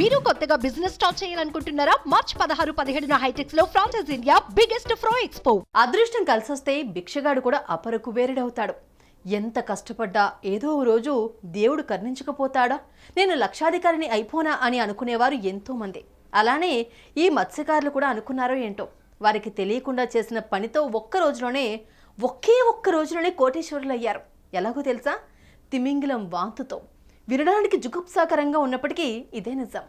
మీరు కొత్తగా business start చేయాలనుకుంటున్నారా? మార్చ్ పదహారు పదిహేడున హైటెక్స్లో ఫ్రాన్సెస్ ఇండియా బిగ్గెస్ట్ ఫ్రో ఎక్స్పో అదృష్టం కలిసొస్తే భిక్షగాడు కూడా అపరకు వేరుడవుతాడు. ఎంత కష్టపడ్డా ఏదో రోజు దేవుడు కర్ణించకపోతాడా? నేను లక్షాధికారిని అయిపోనా అని అనుకునేవారు ఎంతో మంది అలానే ఈ మత్స్యకారులు కూడా అనుకున్నారో ఏంటో? వారికి తెలియకుండా చేసిన పనితో ఒక్క రోజులోనే ఒకే ఒక్క రోజులోనే కోటేశ్వరులు అయ్యారు ఎలాగో తెలుసా? తిమింగిలం వాంతుతో. వినడానికి జుగుప్సాకరంగా ఉన్నప్పటికీ ఇదే నిజం.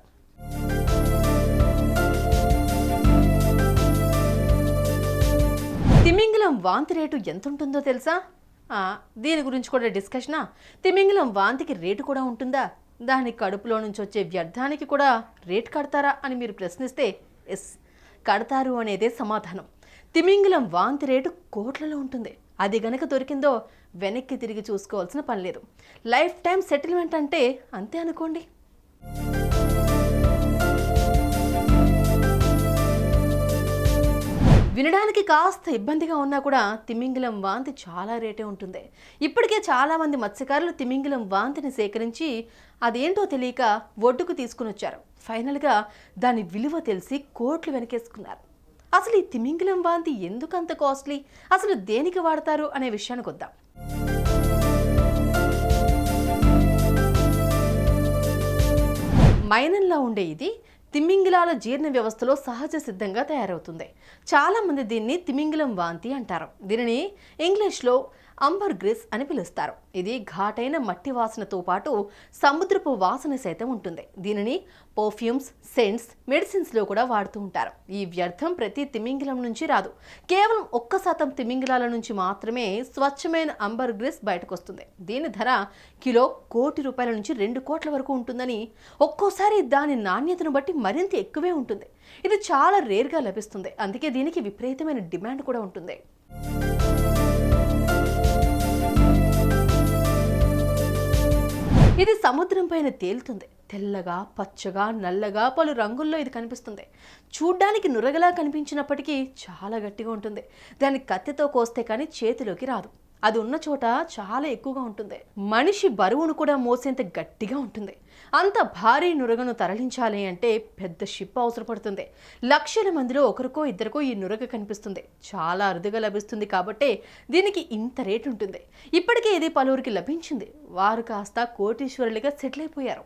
తిమింగలం వాంతి రేటు ఎంత ఉంటుందో తెలుసా దీని గురించి కూడా డిస్కషనా? తిమింగలం వాంతికి రేటు కూడా ఉంటుందా? దాని కడుపులో నుంచి వచ్చే వ్యర్థానికి కూడా రేట్ కడతారా అని మీరు ప్రశ్నిస్తే ఎస్. కడతారు అనేదే సమాధానం. తిమింగలం వాంతి రేటు కోట్లలో ఉంటుంది. అది గనక దొరికిందో వెనక్కి తిరిగి చూసుకోవాల్సిన పని లేదు. లైఫ్ టైం సెటిల్మెంట్ అంటే అంతే అనుకోండి. వినడానికి కాస్త ఇబ్బందిగా ఉన్నా కూడా తిమింగిలం వాంతి చాలా రేటే ఉంటుంది. ఇప్పటికే చాలా మంది మత్స్యకారులు తిమింగిలం వాంతిని సేకరించి అదేంటో తెలియక ఒడ్డుకు తీసుకుని వచ్చారు ఫైనల్గా దాని విలువ తెలిసి కోట్లు వెనకేసుకున్నారు. అసలు ఈ తిమింగలం వాంతి ఎందుకు అంత కాస్ట్లీ? అసలు దేనికి వాడతారు అనే విషయానికి వద్దాం. మైనంలా ఉండే ఇది తిమింగిలాల జీర్ణ వ్యవస్థలో సహజ సిద్ధంగా తయారవుతుంది. చాలామంది దీన్ని తిమింగిలం వాంతి అంటారు. దీనిని ఇంగ్లీష్లో అంబర్ గ్రిస్ అని పిలుస్తారు. ఇది ఘాటైన మట్టి వాసనతో పాటు సముద్రపు వాసన సైతం ఉంటుంది. దీనిని పర్ఫ్యూమ్స్ సెంట్స్ మెడిసిన్స్లో కూడా వాడుతూ ఉంటారు. ఈ వ్యర్థం ప్రతి తిమింగిలం నుంచి రాదు. కేవలం ఒక్క శాతం తిమింగిలాల నుంచి మాత్రమే స్వచ్ఛమైన అంబర్ గ్రిస్ బయటకు వస్తుంది దీని ధర కిలో కోటి రూపాయల నుంచి రెండు కోట్ల వరకు ఉంటుందని ఒక్కోసారి దాని నాణ్యతను బట్టి మరింత ఎక్కువే ఉంటుంది. ఇది చాలా రేర్గా లభిస్తుంది. అందుకే దీనికి విపరీతమైన డిమాండ్ కూడా ఉంటుంది. ఇది సముద్రం పైన తేలుతుంది. తెల్లగా పచ్చగా నల్లగా పలు రంగుల్లో ఇది కనిపిస్తుంది. చూడ్డానికి నురగలా కనిపించినప్పటికీ చాలా గట్టిగా ఉంటుంది. దాన్ని కత్తితో కోస్తే కానీ చేతిలోకి రాదు. అది ఉన్న చోట చాలా ఎక్కువగా ఉంటుంది. మనిషి బరువును కూడా మోసేంత గట్టిగా ఉంటుంది. అంత భారీ నురగను తరలించాలి అంటే పెద్ద షిప్ అవసరపడుతుంది. లక్షల మందిలో ఒకరికో ఇద్దరికో ఈ నురగ కనిపిస్తుంది. చాలా అరుదుగా లభిస్తుంది కాబట్టే దీనికి ఇంత రేటు ఉంటుంది. ఇప్పటికే ఇది పలువురికి లభించింది. వారు కాస్త కోటీశ్వరులుగా సెటిల్ అయిపోయారు.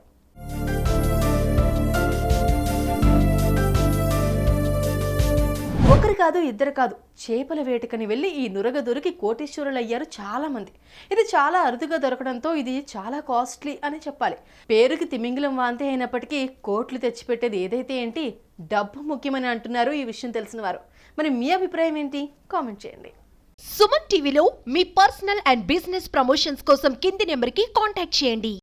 ఒకరు కాదు ఇద్దరు కాదు. చేపల వేటకని వెళ్ళి ఈ నురగ దొరికి కోటీశ్వరులు అయ్యారు చాలా మంది ఇది చాలా అరుదుగా దొరకడంతో ఇది చాలా కాస్ట్లీ అని చెప్పాలి. పేరుకి తిమింగలం వాంతి అయినప్పటికీ కోట్లు తెచ్చిపెట్టేది ఏదైతే ఏంటి? డబ్బు ముఖ్యమని అంటున్నారు ఈ విషయం తెలిసిన వారు. మరి మీ అభిప్రాయం ఏంటి? కామెంట్ చేయండి. సుమన్ టీవీలో మీ పర్సనల్ అండ్ బిజినెస్ ప్రమోషన్స్ కోసం కింది నెంబర్కి కాంటాక్ట్ చేయండి.